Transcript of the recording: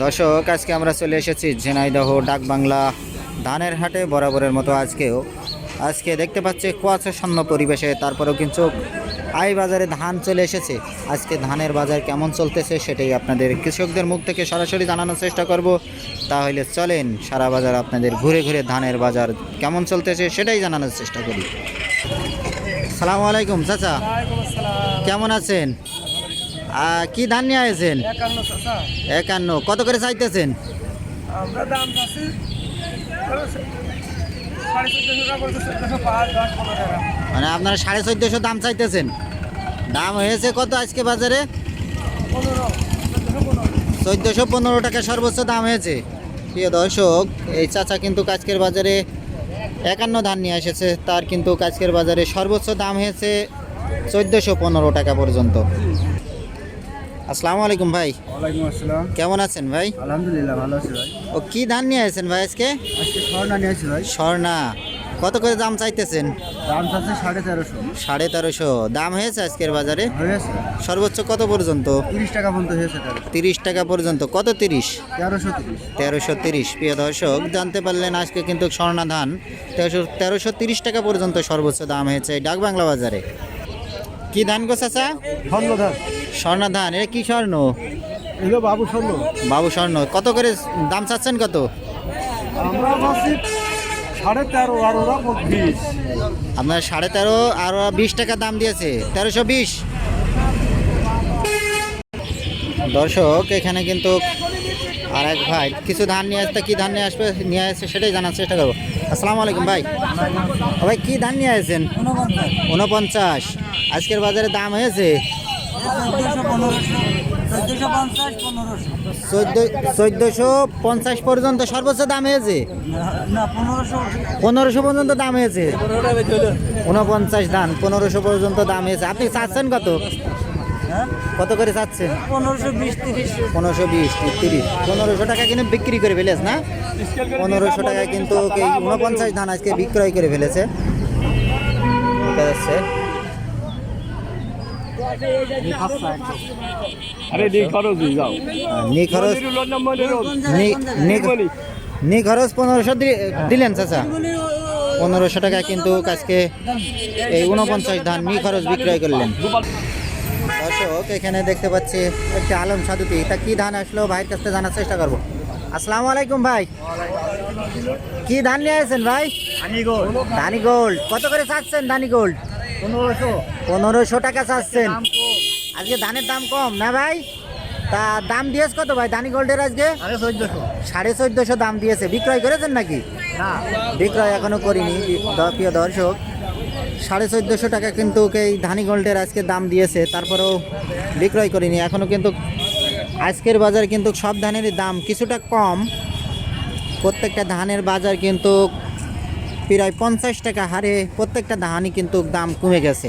দর্শক আজকে আমরা চলে এসেছি ঝিনাইদহ ডাকবাংলা ধানের হাটে বরাবরের মতো আজকেও। আজকে দেখতে পাচ্ছি কুয়াশাচ্ছন্ন পরিবেশে তারপরেও কিন্তু আই বাজারে ধান চলে এসেছে। আজকে ধানের বাজার কেমন চলতেছে সেটাই আপনাদের কৃষকদের মুখ থেকে সরাসরি জানানোর চেষ্টা করব। তাহলে চলেন সারা বাজার আপনাদের ঘুরে ঘুরে ধানের বাজার কেমন চলতেছে সেটাই জানানোর চেষ্টা করি। সালামু আলাইকুম চাচা। কেমন আছেন? কি ধান নিয়ে আসেন একান্ন কত করে চাইতেছেন? আমরা দাম চাচ্ছি মানে আপনারা সাড়ে চোদ্দোশো দাম চাইতেছেন? দাম হয়েছে কত আজকে বাজারে? চোদ্দশো পনেরো। চোদ্দোশো পনেরো টাকা সর্বোচ্চ দাম হয়েছে। প্রিয় দর্শক এই চাচা কিন্তু কাজকের বাজারে একান্ন ধান নিয়ে এসেছে। তার কিন্তু কাজকের বাজারে সর্বোচ্চ দাম হয়েছে চোদ্দোশো পনেরো টাকা পর্যন্ত। আসসালামু আলাইকুম ভাই। ওয়ালাইকুম আসসালাম। কেমন আছেন ভাই? আলহামদুলিল্লাহ ভালো আছি ভাই। ও কি ধান নিয়ে আসেন ভাই আজকে? আজকে স্বর্ণা নিয়েছি ভাই। স্বর্ণা। কত করে দাম চাইতেছেন? দাম চাচ্ছে সাড়ে তেরোশো। সাড়ে তেরোশো। দাম হয়েছে আজকের বাজারে? হয়েছে। সর্বোচ্চ কত পর্যন্ত? তিরিশ টাকা পর্যন্ত হয়েছে তিরিশ। টাকা পর্যন্ত। কত তিরিশ? তেরোশো তিরিশ। তেরোশো তিরিশ। প্রিয় দর্শক জানতে পারলেন আজকে কিন্তু স্বর্ণা ধান। তেরোশো তেরোশো তিরিশ টাকা পর্যন্ত সর্বোচ্চ দাম হয়েছে ডাক বাংলা বাজারে। কি ধান গো চাচা? স্বর্ণা ধান এটা কি স্বর্ণ? এগুলো বাবু স্বর্ণ। বাবু স্বর্ণ। কত করে দাম চাচ্ছেন কত? আমরা সাড়ে তেরো আর ওরা বিশ। আপনার সাড়ে তেরো আর ওরা বিশ টাকা দাম দিয়েছে। তেরোশো বিশ। দর্শক এখানে কিন্তু আর এক ভাই কিছু ধান নিয়ে আসতে কি ধান নিয়ে আসবে নিয়ে আসছে সেটাই জানার চেষ্টা করব। আসসালামু আলাইকুম ভাই। ভাই কি ধান নিয়ে আসছেন? উনপঞ্চাশ আজকের বাজারে দাম হয়েছে? চোদ্দোশো পঞ্চাশ পর্যন্ত সর্বোচ্চ দাম হয়েছে? পনেরোশো পর্যন্ত দাম হয়েছে? উনপঞ্চাশ ধান পনেরোশো পর্যন্ত দাম হয়েছে। আপনি চাচ্ছেন কত? কত করে চাচ্ছেন? পনেরোশো বিশ তিরিশ। পনেরোশো বিশ তিরিশ। পনেরোশো টাকা কিন্তু বিক্রি করে ফেলেছ না? পনেরোশো টাকা কিন্তু উনপঞ্চাশ ধান আজকে বিক্রয় করে ফেলেছে। দেখা যাচ্ছে। আরে নি খরচ যাও। আর নি খরচ নি- নি- নি খরচ পনেরোশো দিলেন চাচা। পনেরোশো টাকা কিন্তু আজকে এই উনপঞ্চাশ ধান নি খরচ বিক্রয় করলেন। দর্শক এখানে দেখতে পাচ্ছি একটি আলম সাধুতি তা কি ধান আসলো? ভাইয়ের কাছ থেকে জানার চেষ্টা করব। আসসালামু আলাইকুম ভাই। কি ধান নিয়ে আসছেন ভাই? ধানি গোল্ড কত করে চাচ্ছেন ধানি গোল্ড পনেরোশো। পনেরোশো টাকা চাচ্ছেন। আজকে ধানের দাম কম না ভাই? তা দাম দিয়েছ কত ভাই? দানি গোল্ডের আজকে? সাড়ে চোদ্দশো। দাম দিয়েছে। বিক্রয় করেছেন নাকি? বিক্রয় এখনও করিনি প্রিয় দর্শক। সাড়ে চোদ্দোশো টাকা কিন্তু এই ধানি গোল্ডের আজকে দাম দিয়েছে। তারপরেও বিক্রয় করিনি। এখনও কিন্তু আজকের বাজার কিন্তু সব ধানেরই দাম কিছুটা কম। প্রত্যেকটা ধানের বাজার কিন্তু প্রায় পঞ্চাশ টাকা হারে প্রত্যেকটা ধানই কিন্তু দাম কমে গেছে।